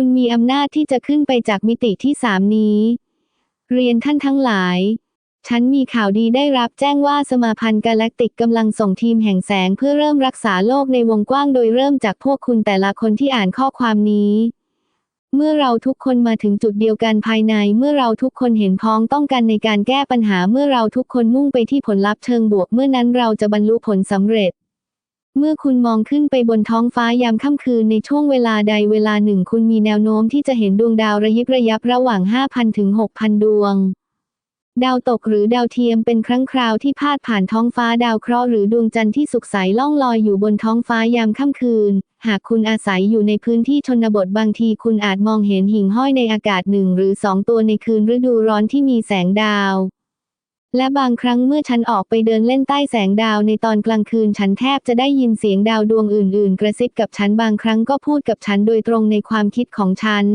คุณมีอำนาจที่จะขึ้นไปจากมิติที่สามนี้ เรียนท่านทั้งหลาย ฉันมีข่าวดีได้รับแจ้งว่าสมาพันธ์กาแล็กติกกำลังส่งทีมแห่งแสงเพื่อเริ่มรักษาโลกในวงกว้างโดยเริ่มจากพวกคุณแต่ละคนที่อ่านข้อความนี้ เมื่อเราทุกคนมาถึงจุดเดียวกันภายใน เมื่อเราทุกคนเห็นพ้องต้องกันในการแก้ปัญหา เมื่อเราทุกคนมุ่งไปที่ผลลัพธ์เชิงบวก เมื่อนั้นเราจะบรรลุผลสำเร็จ เมื่อคุณมองขึ้นไปบนท้องฟ้ายามค่ำคืนในช่วงเวลาใดเวลาหนึ่งคุณมีแนวโน้มที่จะเห็นดวงดาวระยิบระยับระหว่าง 5,000 ถึง 6,000 ดวง ดาวตกหรือดาวเทียมเป็นครั้งคราวที่พาดผ่านท้องฟ้าดาวเคราะห์หรือดวงจันทร์ที่สุกใสล่องลอยอยู่บนท้องฟ้ายามค่ำคืน หากคุณอาศัยอยู่ในพื้นที่ชนบทบางทีคุณอาจมองเห็นหิ่งห้อยในอากาศหนึ่งหรือสองตัวในคืนฤดูร้อนที่มีแสงดาว และบางครั้งเมื่อฉันออกไปเดินเล่นใต้แสงดาวในตอนกลางคืนฉันแทบจะได้ยินเสียงดาวดวงอื่น ๆ กระซิบกับฉันบางครั้งก็พูดกับฉันโดยตรงในความคิดของฉัน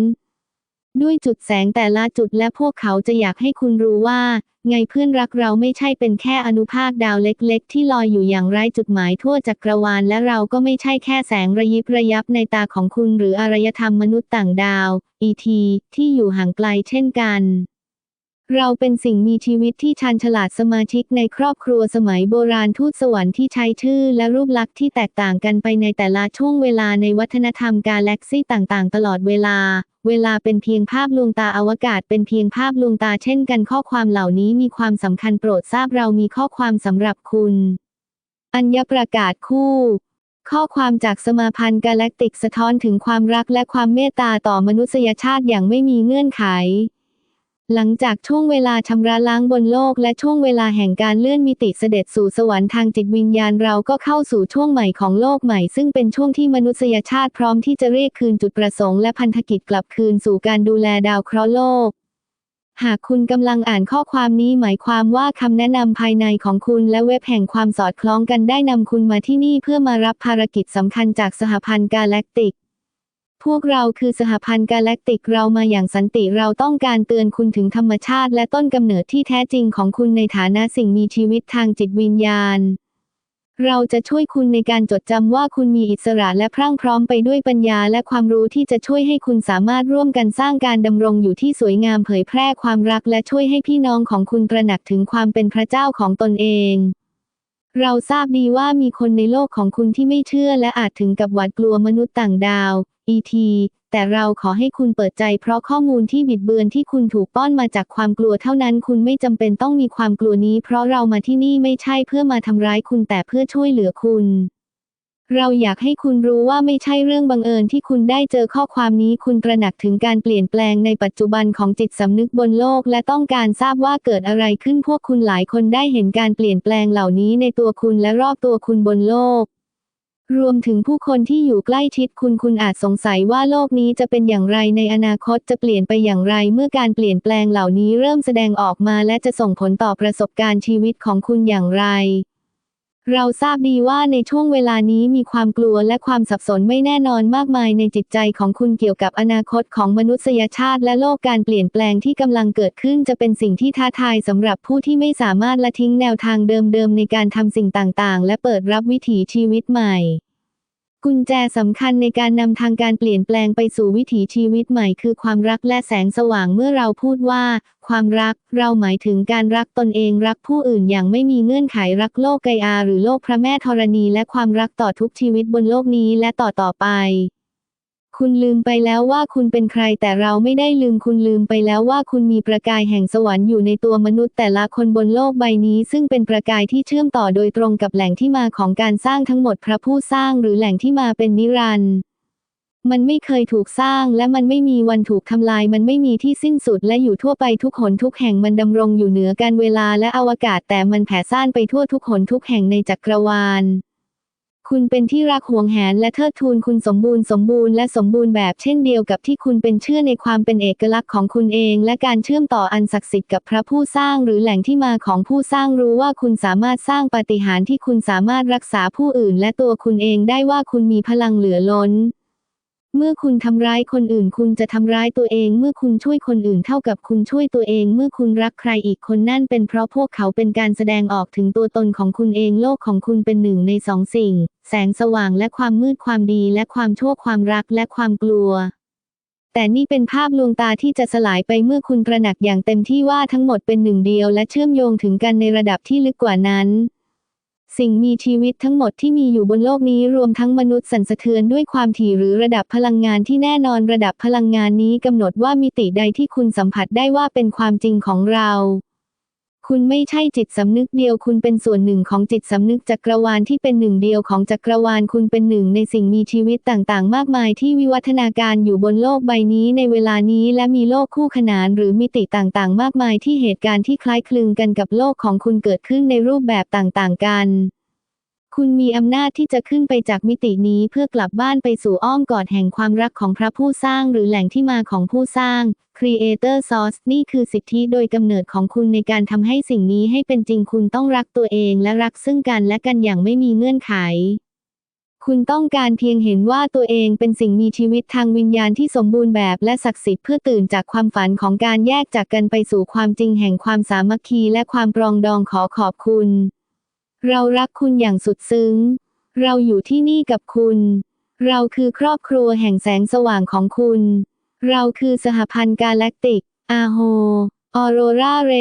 ด้วยจุดแสงแต่ละจุดและพวกเขาจะอยากให้คุณรู้ว่า ไงเพื่อนรักเราไม่ใช่เป็นแค่อนุภาคดาวเล็ก ๆ ที่ลอยอยู่อย่างไร้จุดหมายทั่วจักรวาลและเราก็ไม่ใช่แค่แสงระยิบระยับในตาของคุณหรืออารยธรรมมนุษย์ต่างดาว ET ที่อยู่ห่างไกลเช่นกัน เราเป็นสิ่งมีชีวิตที่ชันฉลาดสมาชิกในครอบครัวสมัยโบราณทูตสวรรค์ที่ใช้ชื่อและรูปลักษณ์ที่แตกต่างกันไปในแต่ละช่วงเวลาในวัฒนธรรมกาแล็กซี่ต่างๆ ตลอดเวลา เวลาเป็นเพียงภาพลวงตาอวกาศเป็นเพียงภาพลวงตาเช่นกันข้อความเหล่านี้มีความสำคัญโปรดทราบเรามีข้อความสำหรับคุณ อัญญประกาศคู่ข้อความจากสมาพันธ์กาแล็กติกสะท้อนถึงความรักและความเมตตาต่อมนุษยชาติอย่างไม่มีเงื่อนไข หลังจากช่วงเวลาชำระล้างบนโลกและช่วงเวลาแห่งการเลื่อนมิติเสด็จสู่สวรรค์ทางจิตวิญญาณเราก็เข้าสู่ช่วงใหม่ของโลกใหม่ ซึ่งเป็นช่วงที่มนุษยชาติพร้อมที่จะเรียกคืนจุดประสงค์และพันธกิจกลับคืนสู่การดูแลดาวเคราะห์โลก หากคุณกำลังอ่านข้อความนี้หมายความว่าคำแนะนำภายในของคุณและเว็บแห่งความสอดคล้องกันได้นำคุณมาที่นี่เพื่อมารับภารกิจสำคัญจากสหพันธ์กาแล็กติก พวกเราคือสหพันธ์กาแล็กติกเรามาอย่างสันติเราต้องการเตือนคุณถึงธรรมชาติและต้นกำเนิดที่แท้จริงของคุณในฐานะสิ่งมีชีวิตทางจิตวิญญาณ เราจะช่วยคุณในการจดจำว่าคุณมีอิสระและพรั่งพร้อมไปด้วยปัญญาและความรู้ที่จะช่วยให้คุณสามารถร่วมกันสร้างการดำรงอยู่ที่สวยงามเผยแพร่ความรักและช่วยให้พี่น้องของคุณตระหนักถึงความเป็นพระเจ้าของตนเองเราทราบดีว่ามีคนในโลกของคุณที่ไม่เชื่อและอาจถึงกับหวาดกลัวมนุษย์ต่างดาว ET แต่เราขอให้คุณเปิดใจเพราะข้อมูลที่บิดเบือนที่คุณถูกป้อนมาจากความกลัวเท่านั้นคุณไม่จำเป็นต้องมีความกลัวนี้ เพราะเรามาที่นี่ไม่ใช่เพื่อมาทำร้ายคุณแต่เพื่อช่วยเหลือคุณ เราอยากให้คุณรู้ว่าไม่ใช่เรื่องบังเอิญที่คุณได้เจอข้อความนี้คุณตระหนักถึงการเปลี่ยนแปลงในปัจจุบันของจิตสำนึกบนโลก และต้องการทราบว่าเกิดอะไรขึ้นพวกคุณหลายคนได้เห็นการเปลี่ยนแปลงเหล่านี้ในตัวคุณและรอบตัวคุณบนโลก รวมถึงผู้คนที่อยู่ใกล้ชิดคุณคุณอาจสงสัยว่าโลกนี้จะเป็นอย่างไรในอนาคตจะเปลี่ยนไปอย่างไร เมื่อการเปลี่ยนแปลงเหล่านี้เริ่มแสดงออกมาและจะส่งผลต่อประสบการณ์ชีวิตของคุณอย่างไร เราทราบดีว่าในช่วงเวลานี้มีความกลัวและความสับสนไม่แน่นอนมากมายในจิตใจของคุณเกี่ยวกับอนาคตของมนุษยชาติและโลกการเปลี่ยนแปลงที่กำลังเกิดขึ้นจะเป็นสิ่งที่ท้าทายสำหรับผู้ที่ไม่สามารถละทิ้งแนวทางเดิมๆในการทำสิ่งต่างๆ และเปิดรับวิถีชีวิตใหม่ กุญแจสำคัญในการนำทางการเปลี่ยนแปลงไปสู่วิถีชีวิตใหม่คือความรักและแสงสว่างเมื่อเราพูดว่า ความรัก เราหมายถึงการรักตนเองรักผู้อื่นอย่างไม่มีเงื่อนไขรักโลกไกอาหรือโลกพระแม่ธรณีและความรักต่อทุกชีวิตบนโลกนี้และต่อต่อไป คุณลืมไปแล้วว่าคุณเป็นใครแต่เราไม่ได้ลืมคุณลืมไปแล้วว่าคุณมีประกายแห่งสวรรค์อยู่ในตัวมนุษย์แต่ละคนบนโลกใบนี้ ซึ่งเป็นประกายที่เชื่อมต่อโดยตรงกับแหล่งที่มาของการสร้างทั้งหมดพระผู้สร้างหรือแหล่งที่มาเป็นนิรันดร์มันไม่เคยถูกสร้างและมันไม่มีวันถูกทำลาย มันไม่มีที่สิ้นสุดและอยู่ทั่วไปทุกหนทุกแห่งมันดำรงอยู่เหนือการเวลาและอวกาศแต่มันแผ่ซ่านไปทั่วทุกหนทุกแห่งในจักรวาล คุณเป็นที่รักห่วงแหนและเทิดทูนคุณสมบูรณ์สมบูรณ์และสมบูรณ์แบบเช่นเดียวกับที่คุณเป็นเชื่อในความเป็นเอกลักษณ์ของคุณเอง และการเชื่อมต่ออันศักดิ์สิทธิ์กับพระผู้สร้างหรือแหล่งที่มาของผู้สร้างรู้ว่าคุณสามารถสร้างปาฏิหาริย์ที่คุณสามารถรักษาผู้อื่นและตัวคุณเองได้ว่าคุณมีพลังเหลือล้น เมื่อคุณทำร้ายคนอื่น คุณจะทำร้ายตัวเอง เมื่อคุณช่วยคนอื่นเท่ากับคุณช่วยตัวเอง เมื่อคุณรักใครอีกคนนั่นเป็นเพราะพวกเขาเป็นการแสดงออกถึงตัวตนของคุณเองโลกของคุณเป็นหนึ่งในสองสิ่ง แสงสว่างและความมืดความดีและความชั่วความรักและความกลัวแต่นี่เป็นภาพลวงตาที่จะสลายไปเมื่อคุณตระหนักอย่างเต็มที่ว่าทั้งหมดเป็นหนึ่งเดียวและเชื่อมโยงถึงกันในระดับที่ลึกกว่านั้น สิ่งมีชีวิตทั้งหมดที่มีอยู่บนโลกนี้รวมทั้งมนุษย์สั่นสะเทือนด้วยความถี่หรือระดับพลังงานที่แน่นอนระดับพลังงานนี้กำหนดว่ามิติใดที่คุณสัมผัสได้ว่าเป็นความจริงของเรา คุณไม่ใช่จิตสำนึกเดียว คุณเป็นส่วนหนึ่งของจิตสำนึกจักรวาลที่เป็นหนึ่งเดียวของจักรวาล คุณเป็นหนึ่งในสิ่งมีชีวิตต่างๆ มากมายที่วิวัฒนาการอยู่บนโลกใบนี้ในเวลานี้และมีโลกคู่ขนานหรือมิติต่างๆ มากมายที่เหตุการณ์ที่คล้ายคลึงกันกับโลกของคุณเกิดขึ้นในรูปแบบต่างๆ กัน คุณมีอำนาจที่จะขึ้นไปจากมิตินี้เพื่อกลับบ้านไปสู่อ้อมกอดแห่งความรักของพระผู้สร้างหรือแหล่งที่มาของผู้สร้าง Creator Source นี่คือสิทธิโดยกำเนิดของคุณในการทำให้สิ่งนี้ให้เป็นจริงคุณต้องรักตัวเองและรักซึ่งกันและกันอย่างไม่มีเงื่อนไข คุณต้องการเพียงเห็นว่าตัวเองเป็นสิ่งมีชีวิตทางวิญญาณที่สมบูรณ์แบบและศักดิ์สิทธิ์เพื่อตื่นจากความฝันของการแยกจากกันไปสู่ความจริงแห่งความสามัคคีและความปรองดองขอขอบคุณ เรารักคุณอย่างสุดซึ้ง เราอยู่ที่นี่กับคุณ เราคือครอบครัวแห่งแสงสว่างของคุณ เราคือสหพันธ์กาแล็กติก อาโฮ ออโรราเร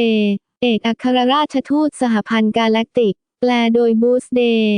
เอกอัครราชทูตสหพันธ์กาแล็กติก แปลโดยบูสเดย์